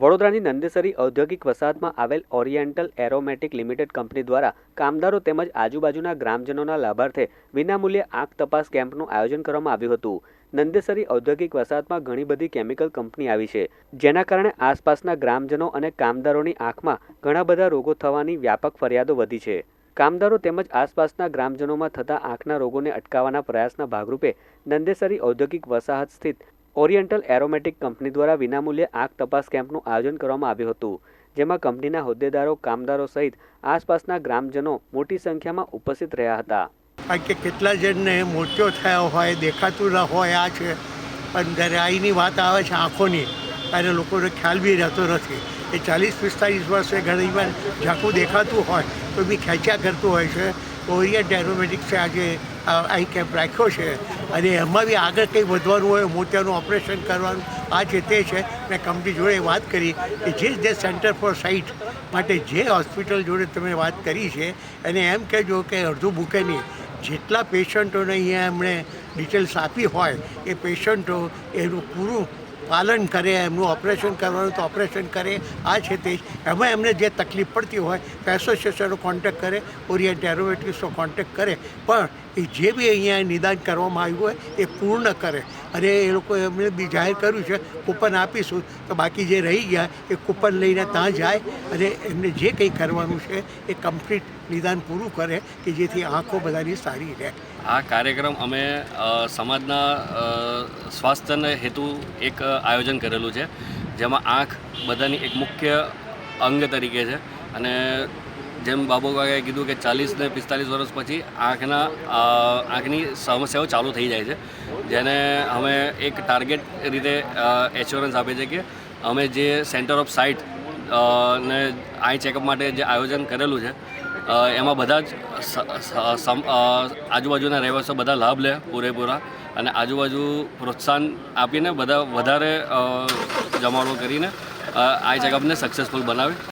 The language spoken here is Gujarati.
વડોદરાની નંદેસરી ઔદ્યોગિક વસાહતમાં આવેલ ઓરિએન્ટલ એરોમેટિક લિમિટેડ કંપની દ્વારા કામદારો તેમજ આજુબાજુના ગ્રામજનોના લાભાર્થે વિનામૂલ્યે આંખ તપાસ કેમ્પનું આયોજન કરવામાં આવ્યું હતું. નંદેસરી ઔદ્યોગિક વસાહતમાં ઘણી બધી કેમિકલ કંપની આવી છે, જેના કારણે આસપાસના ગ્રામજનો અને કામદારોની આંખમાં ઘણા બધા રોગો થવાની વ્યાપક ફરિયાદો વધી છે. કામદારો તેમજ આસપાસના ગ્રામજનોમાં થતા આંખના રોગોને અટકાવવાના પ્રયાસના ભાગરૂપે નંદેસરી ઔદ્યોગિક વસાહત સ્થિત ઓરિએન્ટલ એરોમેટિક કંપની દ્વારા વિનામૂલ્યે આગ તપાસ કેમ્પનું આયોજન કરવામાં આવ્યું હતું, જેમાં કંપનીના હોદ્દેદારો, કામદારો સહિત આસપાસના ગ્રામજનો મોટી સંખ્યામાં ઉપસ્થિત રહ્યા હતા. કારણ કે કેટલા જણને મોતિયો થયો હોય, દેખાતું ન હોય, આ છે. પણ જ્યારે આઈની વાત આવે છે આંખોની, ત્યારે લોકોને ખ્યાલ બી રહેતો નથી. એ ચાલીસ પિસ્તાલીસ વર્ષે ઘણી વાર ઝાંખું દેખાતું હોય, તો બી ખેંચ્યા કરતું હોય છે. ઓરિયન્ટ એરોમેટિક્સે આજે આઈ કેમ્પ રાખ્યો છે. અને એમાં બી આગળ કંઈ વધવાનું હોય, મોતિયાનું ઓપરેશન કરવાનું, આ છે તે છે, મેં કંપની જોડે વાત કરી કે જે જે સેન્ટર ફોર સાઇટ માટે જે હોસ્પિટલ જોડે તમે વાત કરી છે એને એમ કહેજો કે અડધું મૂકે નહીં, જેટલા પેશન્ટોને અહીંયા એમણે ડિટેલ્સ આપી હોય, એ પેશન્ટો એનું પૂરું પાલન કરે, એમનું ઓપરેશન કરવાનું તો ઓપરેશન કરે, આ છે તે એમાં એમને જે તકલીફ પડતી હોય તો એસોસિએશનનો કોન્ટેક્ટ કરે ઓરિયન્ટ એરોમેટિક્સનો કોન્ટેક્ટ કરે. પણ એ જે બી અહીંયા નિદાન કરવામાં આવ્યું હોય એ પૂર્ણ કરે. અને એ લોકો એમણે બી જાહેર કર્યું છે, કૂપન આપીશું. તો બાકી જે રહી ગયા એ કૂપન લઈને ત્યાં જાય. અને એમને જે કંઈ કરવાનું છે એ કમ્પ્લીટ નિદાન પૂરું કરે કે જેથી આંખો બધાની સારી રહે. આ કાર્યક્રમ અમે સમાજના સ્વાસ્થ્યને હેતુ એક આયોજન કરેલું છે, જેમાં આંખ બધાની એક મુખ્ય અંગ તરીકે છે. અને જેમ બાબુ કીધું કે ચાલીસ ને પિસ્તાલીસ વર્ષ પછી આંખના આંખની સમસ્યાઓ ચાલુ થઈ જાય છે. જેને અમે એક ટાર્ગેટ રીતે એશ્યોરન્સ આપે છે કે અમે જે સેન્ટર ઓફ સાઇટ ને આઈ ચેકઅપ માટે જે આયોજન કરેલું છે એમાં બધા જ આજુબાજુના રહેવાસીઓ બધા લાભ લે પૂરેપૂરા અને આજુબાજુ પ્રોત્સાહન આપીને બધા વધારે જમાડો કરીને આ ચેકઅપને સક્સેસફુલ બનાવે.